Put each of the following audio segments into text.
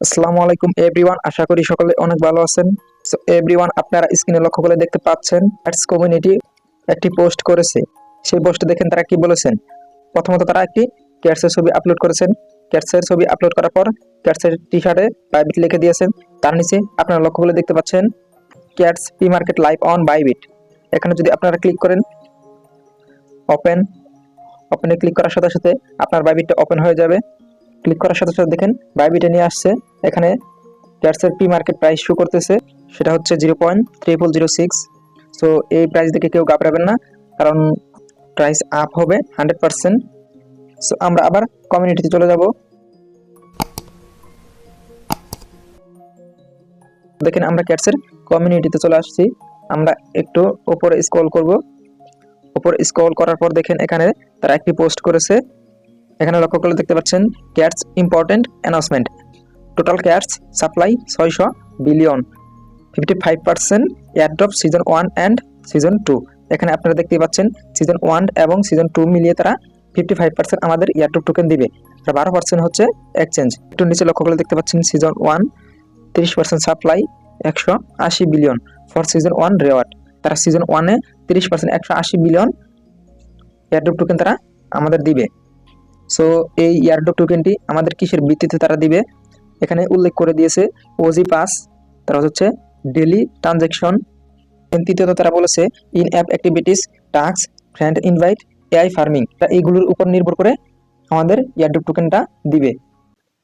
আসসালামু আলাইকুম এভরিওয়ান আশা করি সকলে অনেক ভালো আছেন। সো এভরিওয়ান আপনারা স্ক্রিনে লক্ষ্য করে দেখতে পাচ্ছেন অ্যাডস কমিউনিটি একটি পোস্ট করেছে। সেই পোস্টে দেখেন তারা কি বলেছেন। প্রথমত তারা একটি ক্যাটসের ছবি আপলোড করেছেন। ক্যাটসের ছবি আপলোড করার পর ক্যাটসের টি শার্টে বাইবিট লিখে দিয়েছেন। তার নিচে আপনারা লক্ষ্য করে দেখতে পাচ্ছেন cats P market live on Bybit এখানে যদি আপনারা ক্লিক করেন ওপেন ওপেনে ক্লিক করার সাথে সাথে আপনার বাইবিটটা ওপেন হয়ে যাবে। ক্লিক করার সাথে সাথে দেখেন বাইবিটে নিয়ে আসছে। এখানে ক্যাটসের পি মার্কেট প্রাইস শো করতেছে, সেটা হচ্ছে zero point triple zero six so এই প্রাইস দেখে কেউ ঘাবড়াবেন না, কারণ প্রাইস আপ হবে হান্ড্রেড পার্সেন্ট সো আমরা আবার কমিউনিটিতে চলে যাব। দেখেন আমরা ক্যাটসের কমিউনিটিতে চলে আসছি। আমরা একটু উপরে স্ক্রল করব। উপরে স্ক্রল করার পর দেখেন এখানে তারা একটি পোস্ট করেছে। এখানে লক্ষ্য করলে দেখতে পাচ্ছেন cats important announcement total cats supply ছয়শো billion fifty five percent airdrop season one and season two এখানে আপনারা দেখতে পাচ্ছেন সিজন ওয়ান এবং সিজন টু মিলিয়ে তারা ফিফটি ফাইভ পার্সেন্ট আমাদের এয়ারড্রপ টোকেন দিবে। আর বারো পার্সেন্ট হচ্ছে এক্সচেঞ্জ একটু নিচে লক্ষ্য করলে দেখতে পাচ্ছেন সিজন ওয়ান তিরিশ পার্সেন্ট সাপ্লাই একশো আশি billion for season one reward তারা সিজন ওয়ানে তিরিশ পার্সেন্ট একশো আশি বিলিয়ন এয়ারড্রপ টোকেন তারা আমাদের দিবে। সো এই এয়ারড্রপ টোকেনটি আমাদের কিসের ভিত্তিতে তারা দিবে? এখানে উল্লেখ করে দিয়েছে ওজি পাস তারা হচ্ছে ডেলি ট্রানজ্যাকশন। তৃতীয়ত তারা বলেছে in app activities task friend invite AI farming এইগুলোর উপর নির্ভর করে আমাদের এয়ারড্রপ টোকেনটা দিবে।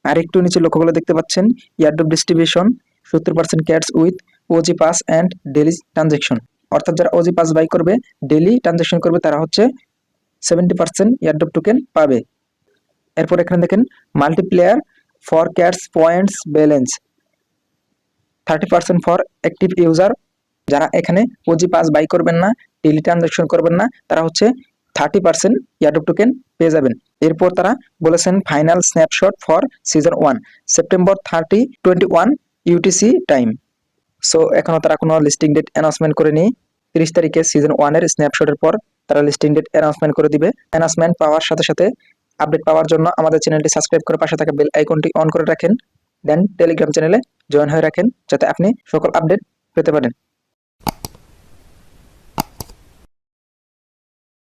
আর একটু নিচে লক্ষ্য করে দেখতে পাচ্ছেন এয়ারড্রপ ডিস্ট্রিবিউশন সত্তর percent cats with OG pass and daily transaction অর্থাৎ যারা ওজি পাস বাই করবে ডেলি ট্রানজ্যাকশন করবে, তারা হচ্ছে সেভেন্টি পার্সেন্ট এয়ারড্রপ টোকেন পাবে। এরপর এখানে দেখেন multiplayer for cats points balance thirty percent for active user যারা এখানে ওজি পাস বাই করবেন না ডেলি ট্রানজাকশন করবেন না, তারা হচ্ছে থার্টি পার্সেন্ট ইয়ারডপ টোকেন পেয়ে যাবেন। এরপর তারা বলেছেন final snapshot for season one September thirty twenty one UTC time so এখনও তারা কোনো লিস্টিং ডেট অ্যানাউন্সমেন্ট করেনি। তিরিশ তারিখে সিজন ওয়ানের স্ন্যাপশটের পর তারা লিস্টিং ডেট অ্যানাউন্সমেন্ট করে দিবে। অ্যানাউন্সমেন্ট পাওয়ার সাথে সাথে আপডেট পাওয়ার জন্য আমাদের চ্যানেলটি সাবস্ক্রাইব করে পাশে থাকা বেল আইকনটি অন করে রাখেন। দেন টেলিগ্রাম চ্যানেলে জয়েন হয়ে রাখেন, যাতে আপনি সকল আপডেট পেতে পারেন।